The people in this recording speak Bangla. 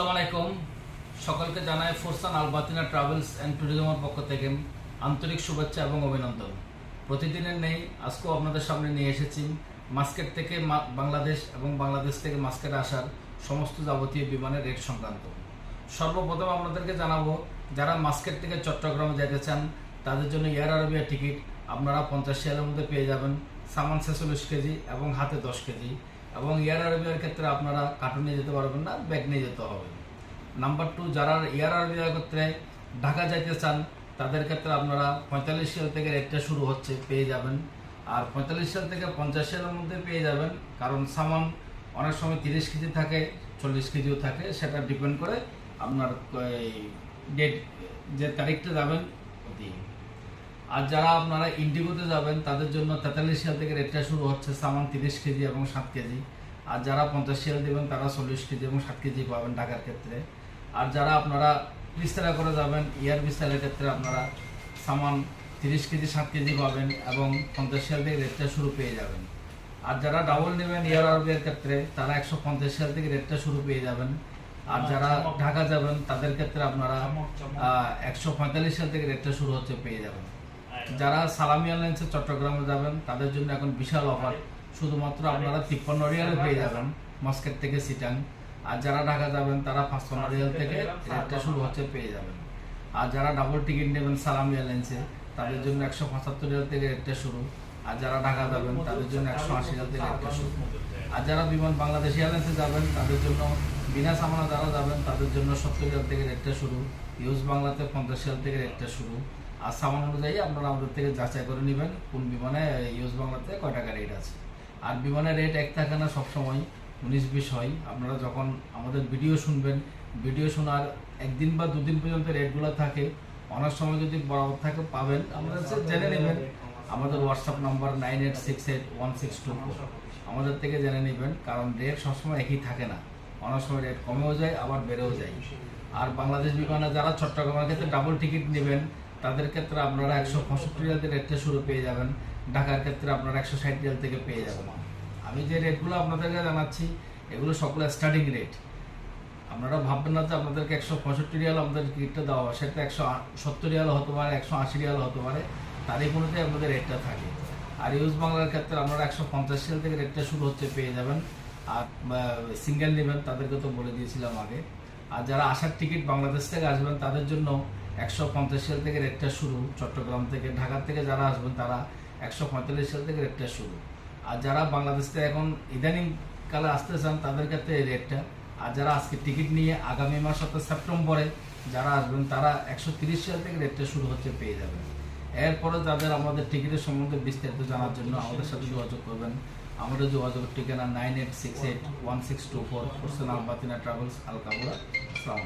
আসসালামু আলাইকুম। সকলকে জানাই ফোরসান আলবাতিনা ট্রাভেলস অ্যান্ড ট্যুরিজমের পক্ষ থেকে আন্তরিক শুভেচ্ছা এবং অভিনন্দন। প্রতিদিনের নেই, আজকেও আপনাদের সামনে নিয়ে এসেছি মাস্কেট থেকে বাংলাদেশ এবং বাংলাদেশ থেকে মাস্কেটে আসার সমস্ত যাবতীয় বিমানের রেট সংক্রান্ত। সর্বপ্রথম আপনাদেরকে জানাব, যারা মাস্কেট থেকে চট্টগ্রামে যেতে চান, তাদের জন্য এয়ার আরবিয়া টিকিট আপনারা পঞ্চাশ শেয়ারের মধ্যে পেয়ে যাবেন। সামান ছেচল্লিশ কেজি এবং হাতে দশ কেজি। এবং এয়ার আরবিয়ার ক্ষেত্রে আপনারা কার্টুন নিয়ে যেতে পারবেন না ব্যাগ নিয়ে যেতে হবে। নাম্বার টু যারা এয়ার আরবিয়ার ক্ষেত্রে ঢাকা যাইতে চান, তাদের ক্ষেত্রে আপনারা পঁয়তাল্লিশ সাল থেকে রেটটা শুরু হচ্ছে, পেয়ে যাবেন। আর পঁয়তাল্লিশ সাল থেকে পঞ্চাশ সালের মধ্যে পেয়ে যাবেন, কারণ সামান অনেক সময় তিরিশ কেজি থাকে, চল্লিশ কেজিও থাকে, সেটা ডিপেন্ড করে আপনার ডেট যে তারিখটা যাবেন ওটি আর যারা আপনারা ইন্ডিগোতে যাবেন তাদের জন্য তেতাল্লিশ সাল থেকে রেটটা শুরু হচ্ছে সামান তিরিশ কেজি এবং সাত কেজি। আর যারা পঞ্চাশ সাল দেবেন তারা চল্লিশ কেজি এবং ষাট কেজি পাবেন ঢাকার ক্ষেত্রে। আর যারা আপনারা বিস্তারা করে যাবেন ইয়ার বিস্তারের ক্ষেত্রে আপনারা সামান তিরিশ কেজি সাত কেজি পাবেন এবং পঞ্চাশ সাল থেকে রেটটা শুরু পেয়ে যাবেন। আর যারা ডাবল নেবেন ইয়ার আরবের ক্ষেত্রে তারা একশো পঞ্চাশ সাল থেকে রেটটা শুরু পেয়ে যাবেন। আর যারা ঢাকা যাবেন তাদের ক্ষেত্রে আপনারা একশো পঁয়তাল্লিশ সাল থেকে রেটটা শুরু হচ্ছে পেয়ে যাবেন। যারা সালামি এয়ারলাইন্সে চট্টগ্রামে যাবেন, তাদের জন্য এখন বিশাল অফার। শুধুমাত্র আপনারা তিপ্পান্ন রিয়ালে পেয়ে যাবেন, মস্কেট থেকে সিটাং। আর যারা ঢাকা যাবেন, তারা পাঁচপান্ন রিয়াল থেকে শুরু হচ্ছে, পেয়ে যাবেন। আর যারা ডাবল টিকিট নেবেন সালামি এয়ারলাইন্সে তাদের জন্য একশো পঁচাত্তর রিয়াল থেকে রেটটা শুরু। আর যারা ঢাকা যাবেন, তাদের জন্য একশো আশি রিয়াল থেকে রেটটা শুরু। আর যারা বিমান বাংলাদেশ এয়ারলাইন্সে যাবেন, তাদের জন্য বিনা সামানা যারা যাবেন, তাদের জন্য সত্তর রিয়াল থেকে রেটটা শুরু। ইউজ বাংলাতে পঞ্চাশ রিয়াল থেকে রেটটা শুরু। আর সামান অনুযায়ী আপনারা আমাদের থেকে যাচাই করে নেবেন কোন বিমানে ইউজ বাংলাতে কয় টাকা রেট আছে। আর বিমানের রেট এক থাকে না সবসময়, উনিশ, বিশ হয়। আপনারা যখন আমাদের ভিডিও শুনবেন ভিডিও শোনার একদিন বা দুদিন পর্যন্ত রেটগুলো থাকে, অনেক সময় যদি বরাবর থাকে পাবেন আমাদের জেনে নেবেন। আমাদের WhatsApp number nine eight six eight one six two four আমাদের থেকে জেনে নেবেন, কারণ রেট সবসময় একই থাকে না। অনেক সময় রেট কমেও যায়, আবার বেড়েও যায়। আর বাংলাদেশ বিমানে যারা চট্টগ্রামের ক্ষেত্রে ডাবল টিকিট নেবেন তাদের ক্ষেত্রে আপনারা একশো পঁয়ষট্টি রিয়াল থেকে রেটটা শুরু পেয়ে যাবেন। ঢাকার ক্ষেত্রে আপনারা একশো ষাট রিয়াল থেকে পেয়ে যাবেন। আমি যে রেটগুলো আপনাদেরকে জানাচ্ছি, এগুলো সকলে স্টার্টিং রেট আপনারা ভাববেন না যে আপনাদেরকে একশো পঁয়ষট্টি রিয়াল আমাদের টিকিটটা দেওয়া হয় সেটা একশো সত্তর রিয়াল হতে পারে, একশো আশি রিয়াল হতে পারে। তারই কোনোতে আপনাদের রেটটা থাকে। আর ইউজ বাংলার ক্ষেত্রে আপনারা একশো পঞ্চাশ রিয়াল থেকে রেটটা শুরু হচ্ছে, পেয়ে যাবেন। আর সিঙ্গেল নেবেন তাদেরকে তো বলে দিয়েছিলাম আগে। আর যারা আসার টিকিট বাংলাদেশ থেকে আসবেন, তাদের জন্য একশো পঞ্চাশ সাল থেকে রেটটা শুরু, চট্টগ্রাম থেকে ঢাকা থেকে যারা আসবেন তারা একশো পঁয়তাল্লিশ সাল থেকে রেটটা শুরু। আর যারা বাংলাদেশ থেকে এখন ইদানিং কালে আসতে চান, তাদের ক্ষেত্রে এই রেটটা আর যারা আজকে টিকিট নিয়ে আগামী মাস অর্থাৎ সেপ্টেম্বরে যারা আসবেন, তারা একশো তিরিশ সাল থেকে রেটটা শুরু হচ্ছে, পেয়ে যাবেন। এরপরে যাদের আমাদের টিকিটের সম্বন্ধে বিস্তারিত জানার জন্য আমাদের সাথে যোগাযোগ করবেন। আমাদের যোগাযোগের ঠিকানা nine eight six eight one six two four Hossain Al Batinah travels Al Khabura